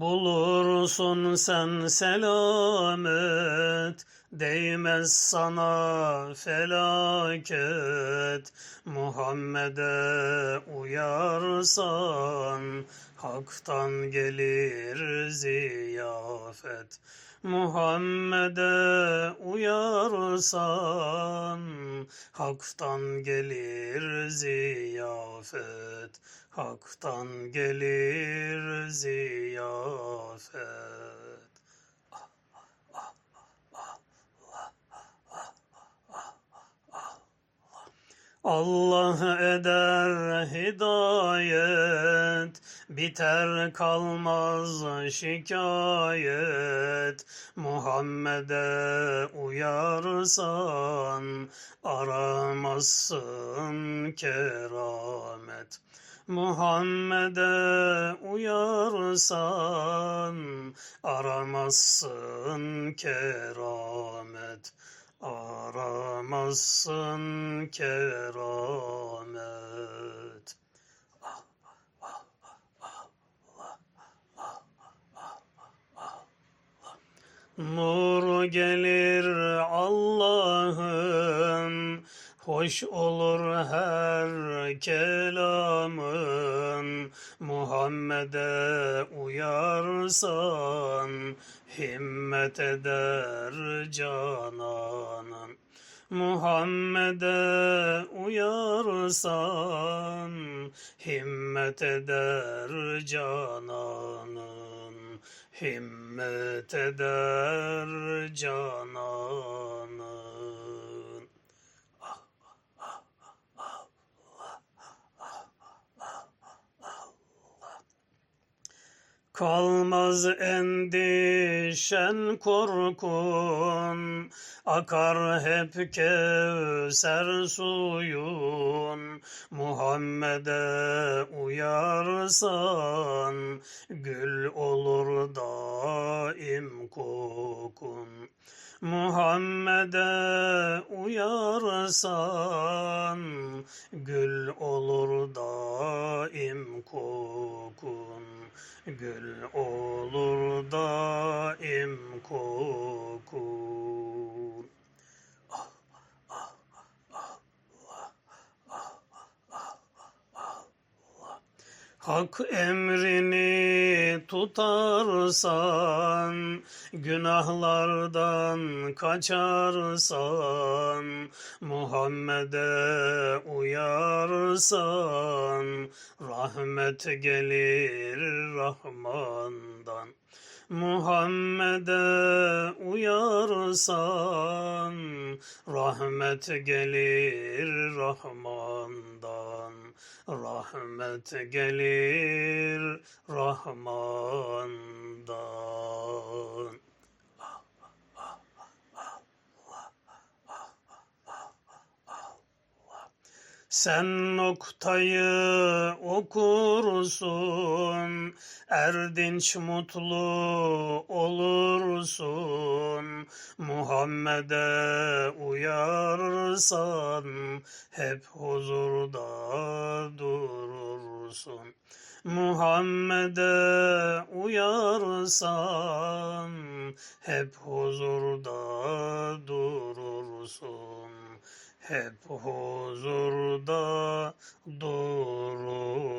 Bulursun sen selamet, değmez sana felaket. Muhammed'e uyarsan, haktan gelir ziyafet. Muhammed'e uyarsan, haktan gelir ziyafet. Hak'tan gelir ziyafet. Allah eder hidayet, biter kalmaz şikayet. Muhammed'e uyarsan, aramazsın keramet. Muhammed'e uyarsan aramazsın keramet. Aramazsın keramet. Nur gelir Allah'ın Hoş olur her kelamın Muhammed'e uyarsan Himmet eder cananın. Muhammed'e uyarsan Himmet eder cananın. Himmet eder cananın Kalmaz endişen korkun, akar hep kevser suyun. Muhammed'e uyarsan, gül olur daim kokun. Muhammed'e uyarsan, gül olur daim kokun. Gül olur daim kokun. Hak emrini tutarsan, günahlardan kaçarsan, Muhammed'e uyarsan, rahmet gelir Rahman'dan. Muhammed'e uyarsan, rahmet gelir Rahman'dan. Rahmet gelir Rahman'dan. Sen noktayı okursun, erdinç mutlu olursun. Muhammed'e uyarsan, hep huzurda durursun. Muhammed'e uyarsan, hep huzurda durursun hep huzurda durursun.